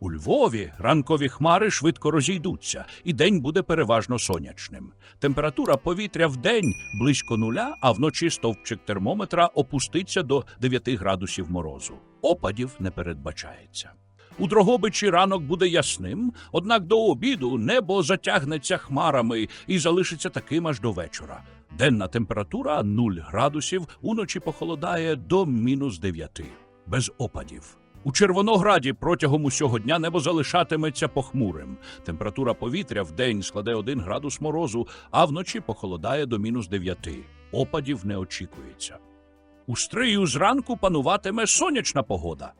У Львові ранкові хмари швидко розійдуться, і день буде переважно сонячним. Температура повітря в день близько нуля, а вночі стовпчик термометра опуститься до 9 градусів морозу. Опадів не передбачається. У Дрогобичі ранок буде ясним, однак до обіду небо затягнеться хмарами і залишиться таким аж до вечора. Денна температура 0 градусів, уночі похолодає до мінус 9, без опадів. У Червонограді протягом усього дня небо залишатиметься похмурим. Температура повітря в день складе 1 градус морозу, а вночі похолодає до мінус 9. Опадів не очікується. У Стрию зранку пануватиме сонячна погода.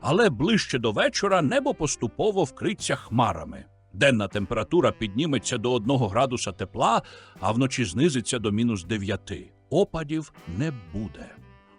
Але ближче до вечора небо поступово вкриться хмарами. Денна температура підніметься до 1 градуса тепла, а вночі знизиться до мінус 9. Опадів не буде.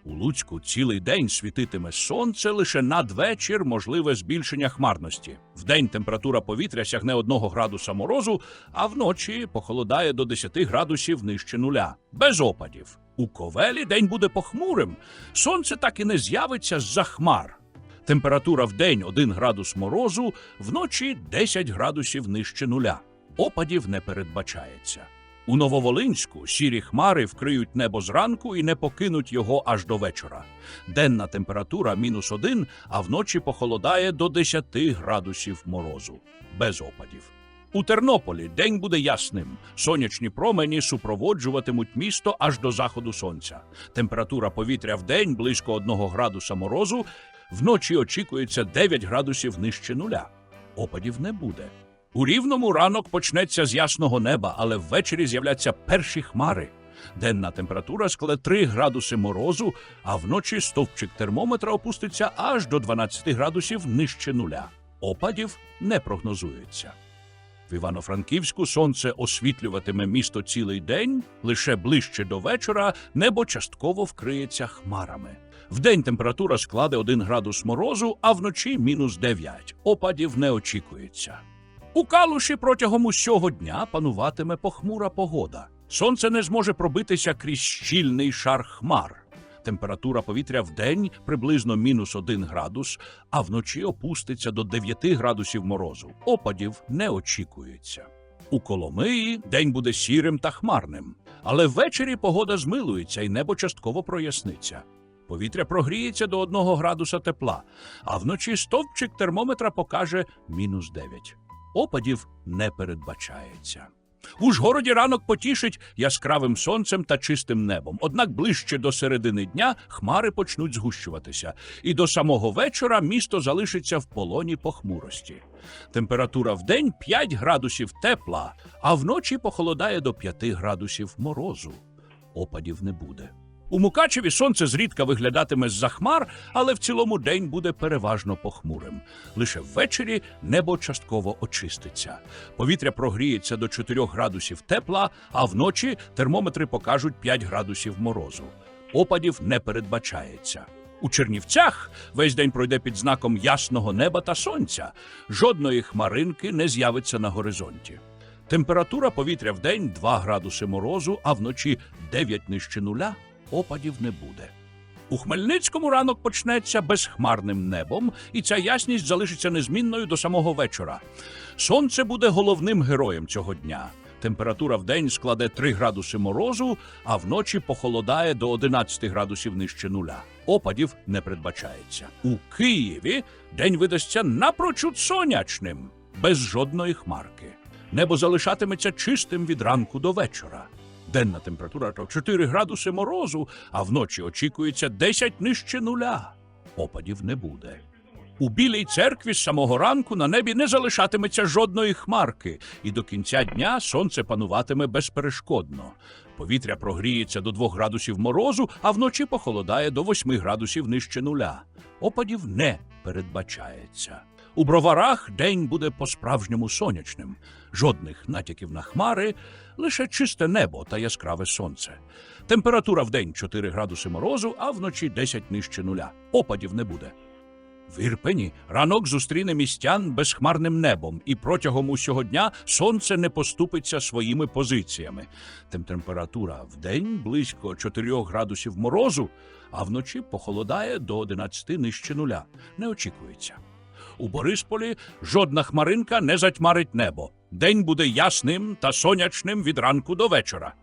У Луцьку цілий день світитиме сонце, лише надвечір можливе збільшення хмарності. Вдень температура повітря сягне 1 градуса морозу, а вночі похолодає до 10 градусів нижче нуля. Без опадів. У ковелі день буде похмурим. Сонце так і не з'явиться з-за хмар. Температура в день 1 градус морозу, вночі 10 градусів нижче нуля. Опадів не передбачається. У Нововолинську сірі хмари вкриють небо зранку і не покинуть його аж до вечора. Денна температура мінус 1, а вночі похолодає до 10 градусів морозу. Без опадів. У Тернополі день буде ясним. Сонячні промені супроводжуватимуть місто аж до заходу сонця. Температура повітря в день близько 1 градуса морозу, вночі очікується 9 градусів нижче нуля. Опадів не буде. У рівному ранок почнеться з ясного неба, але ввечері з'являться перші хмари. Денна температура складе 3 градуси морозу, а вночі стовпчик термометра опуститься аж до 12 градусів нижче нуля. Опадів не прогнозується. В Івано-Франківську сонце освітлюватиме місто цілий день, лише ближче до вечора небо частково вкриється хмарами. Вдень температура складе 1 градус морозу, а вночі мінус 9. Опадів не очікується. У Калуші протягом усього дня пануватиме похмура погода. Сонце не зможе пробитися крізь щільний шар хмар. Температура повітря в день приблизно мінус 1 градус, а вночі опуститься до 9 градусів морозу. Опадів не очікується. У Коломиї день буде сірим та хмарним, але ввечері погода змилується і небо частково проясниться. Повітря прогріється до 1 градуса тепла, а вночі стовпчик термометра покаже мінус 9. Опадів не передбачається. У Жгороді ранок потішить яскравим сонцем та чистим небом. Однак ближче до середини дня хмари почнуть згущуватися, і до самого вечора місто залишиться в полоні похмурості. Температура в день 5 градусів тепла, а вночі похолодає до 5 градусів морозу. Опадів не буде. У Мукачеві сонце зрідка виглядатиме з-за хмар, але в цілому день буде переважно похмурим. Лише ввечері небо частково очиститься. Повітря прогріється до 4 градусів тепла, а вночі термометри покажуть 5 градусів морозу. Опадів не передбачається. У Чернівцях весь день пройде під знаком ясного неба та сонця. Жодної хмаринки не з'явиться на горизонті. Температура повітря в день 2 градуси морозу, а вночі 9 нижче нуля. Опадів не буде. У Хмельницькому ранок почнеться безхмарним небом, і ця ясність залишиться незмінною до самого вечора. Сонце буде головним героєм цього дня. Температура в день складе 3 градуси морозу, а вночі похолодає до 11 градусів нижче нуля. Опадів не передбачається. У Києві день видасться напрочуд сонячним, без жодної хмарки. Небо залишатиметься чистим від ранку до вечора. Денна температура то 4 градуси морозу, а вночі очікується 10 нижче нуля. Опадів не буде. У білій церкві з самого ранку на небі не залишатиметься жодної хмарки, і до кінця дня сонце пануватиме безперешкодно. Повітря прогріється до 2 градусів морозу, а вночі похолодає до 8 градусів нижче нуля. Опадів не передбачається. У броварах день буде по-справжньому сонячним, жодних натяків на хмари, лише чисте небо та яскраве сонце. Температура в день 4 градуси морозу, а вночі 10 нижче нуля. Опадів не буде. В Ірпені ранок зустріне містян безхмарним небом, і протягом усього дня сонце не поступиться своїми позиціями. Тем температура в день близько 4 градусів морозу, а вночі похолодає до 11 нижче нуля. Не очікується. У Борисполі жодна хмаринка не затьмарить небо. День буде ясним та сонячним від ранку до вечора.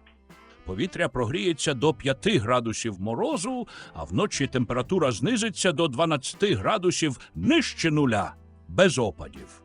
Повітря прогріється до 5 градусів морозу, а вночі температура знизиться до 12 градусів нижче нуля, без опадів.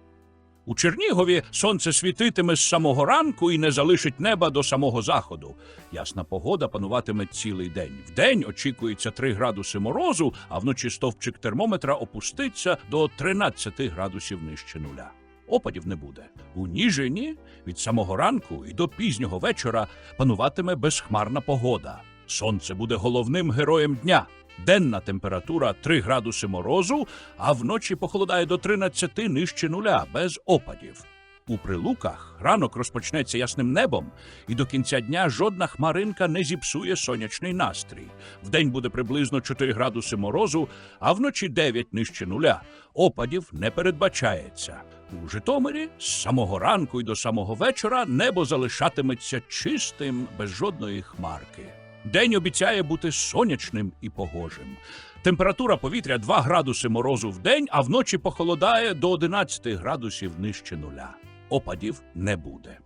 У Чернігові сонце світитиме з самого ранку і не залишить неба до самого заходу. Ясна погода пануватиме цілий день. Вдень очікується 3 градуси морозу, а вночі стовпчик термометра опуститься до 13 градусів нижче нуля. Опадів не буде. У Ніжині від самого ранку і до пізнього вечора пануватиме безхмарна погода. Сонце буде головним героєм дня. Денна температура 3 градуси морозу, а вночі похолодає до 13 нижче нуля без опадів. У прилуках ранок розпочнеться ясним небом, і до кінця дня жодна хмаринка не зіпсує сонячний настрій. Вдень буде приблизно 4 градуси морозу, а вночі 9 нижче нуля. Опадів не передбачається. У Житомирі з самого ранку і до самого вечора небо залишатиметься чистим, без жодної хмарки. День обіцяє бути сонячним і погожим. Температура повітря 2 градуси морозу в день, а вночі похолодає до 11 градусів нижче нуля. Опадів не буде.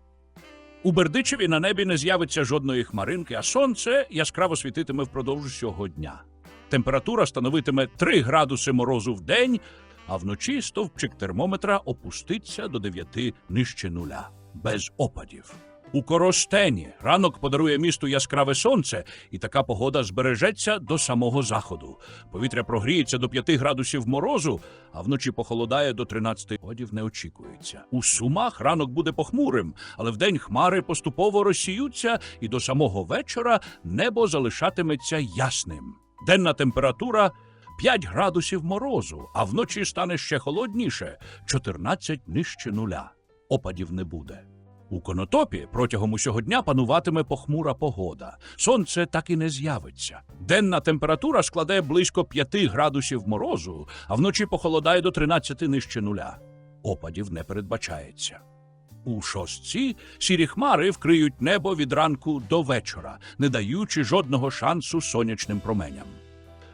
У Бердичеві на небі не з'явиться жодної хмаринки, а сонце яскраво світитиме впродовж всього дня. Температура становитиме 3 градуси морозу в день, а вночі стовпчик термометра опуститься до 9 нижче нуля, без опадів. У Коростені ранок подарує місту яскраве сонце, і така погода збережеться до самого заходу. Повітря прогріється до 5 градусів морозу, а вночі похолодає до 13 годів не очікується. У Сумах ранок буде похмурим, але вдень хмари поступово розсіються, і до самого вечора небо залишатиметься ясним. Денна температура 5 градусів морозу, а вночі стане ще холодніше 14 нижче нуля. Опадів не буде. У конотопі протягом усього дня пануватиме похмура погода. Сонце так і не з'явиться. Денна температура складе близько 5 градусів морозу, а вночі похолодає до 13 нижче нуля. Опадів не передбачається. У шостці сірі хмари вкриють небо від ранку до вечора, не даючи жодного шансу сонячним променям.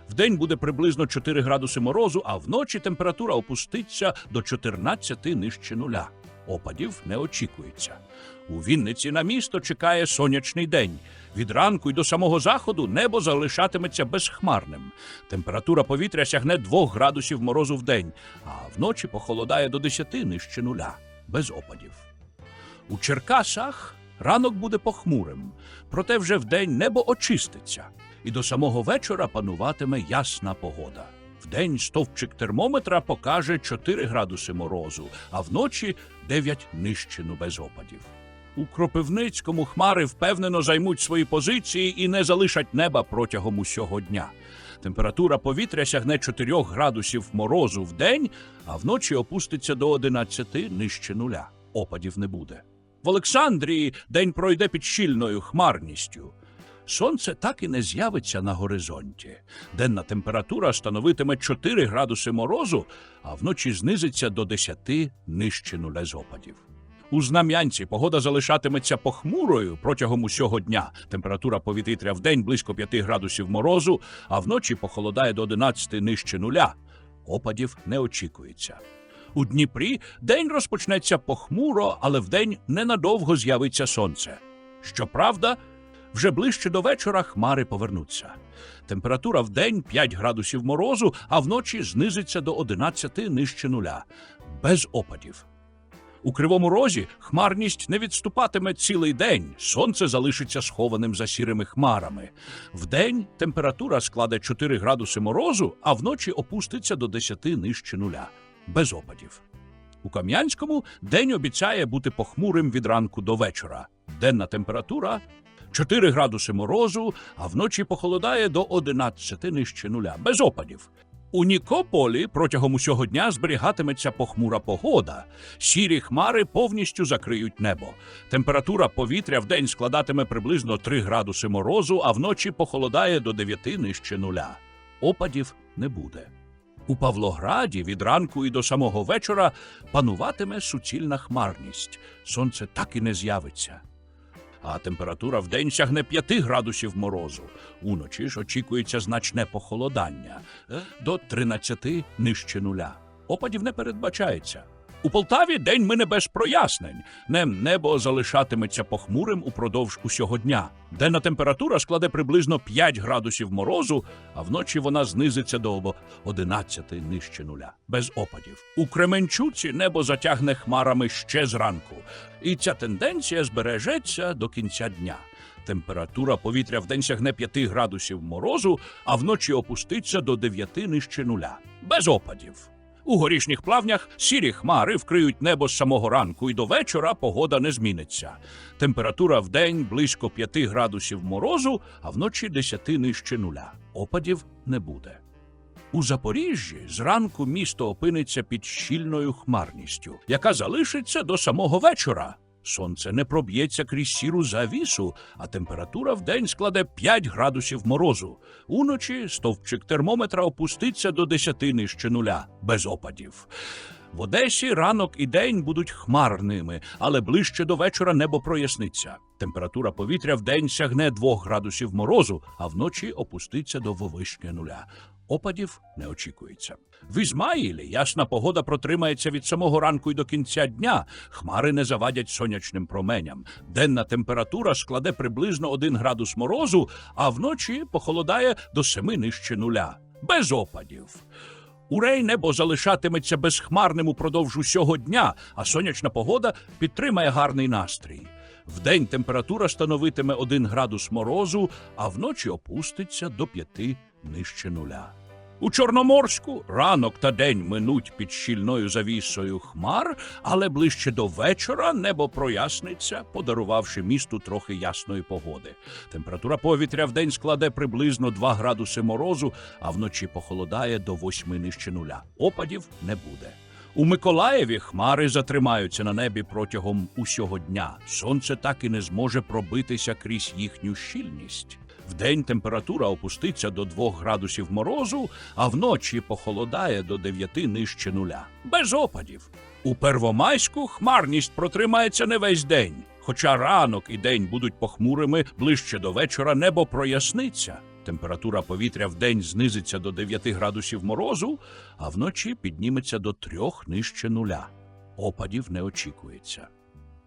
Вдень буде приблизно 4 градуси морозу, а вночі температура опуститься до 14 нижче нуля. Опадів не очікується. У Вінниці на місто чекає сонячний день. Від ранку й до самого заходу небо залишатиметься безхмарним. Температура повітря сягне 2 градусів морозу в день, а вночі похолодає до 10 нижче нуля, без опадів. У Черкасах ранок буде похмурим, проте вже вдень небо очиститься, і до самого вечора пануватиме ясна погода. Вдень стовпчик термометра покаже 4 градуси морозу, а вночі 9 нижчину без опадів. У Кропивницькому хмари впевнено займуть свої позиції і не залишать неба протягом усього дня. Температура повітря сягне 4 градусів морозу в день, а вночі опуститься до 11 нижче нуля. Опадів не буде. В Олександрії день пройде під щільною хмарністю. Сонце так і не з'явиться на горизонті. Денна температура становитиме 4 градуси морозу, а вночі знизиться до 10 нижче нуля з опадів. У Знам'янці погода залишатиметься похмурою протягом усього дня. Температура повітря в день близько 5 градусів морозу, а вночі похолодає до 11 нижче нуля. Опадів не очікується. У Дніпрі день розпочнеться похмуро, але вдень ненадовго з'явиться сонце. Щоправда, вже ближче до вечора хмари повернуться. Температура в день 5 градусів морозу, а вночі знизиться до 11 нижче нуля, без опадів. У кривому розі хмарність не відступатиме цілий день. Сонце залишиться схованим за сірими хмарами. Вдень температура складе 4 градуси морозу, а вночі опуститься до 10 нижче нуля, без опадів. У Кам'янському день обіцяє бути похмурим від ранку до вечора. Денна температура 4 градуси морозу, а вночі похолодає до 11 нижче нуля, без опадів. У Нікополі протягом усього дня зберігатиметься похмура погода. Сірі хмари повністю закриють небо. Температура повітря в день складатиме приблизно 3 градуси морозу, а вночі похолодає до 9 нижче нуля. Опадів не буде. У Павлограді від ранку і до самого вечора пануватиме суцільна хмарність. Сонце так і не з'явиться. А температура вдень сягне 5 градусів морозу. Уночі ж очікується значне похолодання е, до 13 нижче нуля. Опадів не передбачається. У Полтаві день мине без прояснень. Нем небо залишатиметься похмурим упродовж усього дня. Денна температура складе приблизно 5 градусів морозу, а вночі вона знизиться до обо 11 нижче нуля. Без опадів. У Кременчуці небо затягне хмарами ще зранку, і ця тенденція збережеться до кінця дня. Температура повітря вдень сягне 5 градусів морозу, а вночі опуститься до 9 нижче нуля. Без опадів. У горішніх плавнях сірі хмари вкриють небо з самого ранку, і до вечора погода не зміниться. Температура в день близько 5 градусів морозу, а вночі 10 нижче нуля. Опадів не буде. У Запоріжжі зранку місто опиниться під щільною хмарністю, яка залишиться до самого вечора. Сонце не проб'ється крізь сіру завісу, а температура вдень складе 5 градусів морозу. Уночі стовпчик термометра опуститься до 10 нижче нуля, без опадів. В Одесі ранок і день будуть хмарними, але ближче до вечора небо проясниться. Температура повітря вдень сягне 2 градусів морозу, а вночі опуститься до вовишня нуля. Опадів не очікується. В Ізмаїлі ясна погода протримається від самого ранку й до кінця дня. Хмари не завадять сонячним променям. Денна температура складе приблизно 1 градус морозу, а вночі похолодає до 7 нижче нуля. Без опадів. У Рей небо залишатиметься безхмарним упродовж усього дня, а сонячна погода підтримає гарний настрій. Вдень температура становитиме 1 градус морозу, а вночі опуститься до 5 нижче нуля. У Чорноморську ранок та день минуть під щільною завісою хмар, але ближче до вечора небо проясниться, подарувавши місту трохи ясної погоди. Температура повітря вдень складе приблизно 2 градуси морозу, а вночі похолодає до 8 нижче нуля. Опадів не буде. У Миколаєві хмари затримаються на небі протягом усього дня. Сонце так і не зможе пробитися крізь їхню щільність. Вдень температура опуститься до 2 градусів морозу, а вночі похолодає до 9 нижче нуля. Без опадів. У Первомайську хмарність протримається не весь день. Хоча ранок і день будуть похмурими, ближче до вечора небо проясниться. Температура повітря вдень знизиться до 9 градусів морозу, а вночі підніметься до 3 нижче нуля. Опадів не очікується.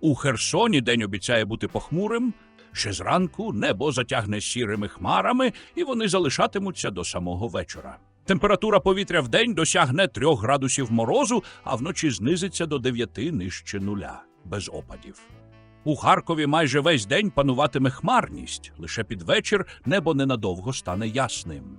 У Херсоні день обіцяє бути похмурим. Ще зранку небо затягне сірими хмарами, і вони залишатимуться до самого вечора. Температура повітря вдень досягне 3 градусів морозу, а вночі знизиться до 9 нижче нуля, без опадів. У Харкові майже весь день пануватиме хмарність. Лише під вечір небо ненадовго стане ясним.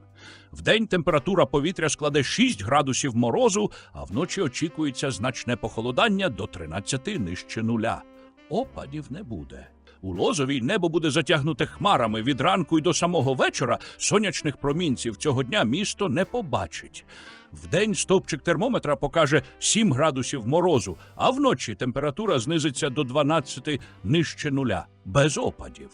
Вдень температура повітря складе 6 градусів морозу, а вночі очікується значне похолодання до 13 нижче нуля. Опадів не буде. У Лозовій небо буде затягнуте хмарами від ранку й до самого вечора. Сонячних промінців цього дня місто не побачить. Вдень стовпчик термометра покаже 7 градусів морозу, а вночі температура знизиться до 12 нижче нуля, без опадів.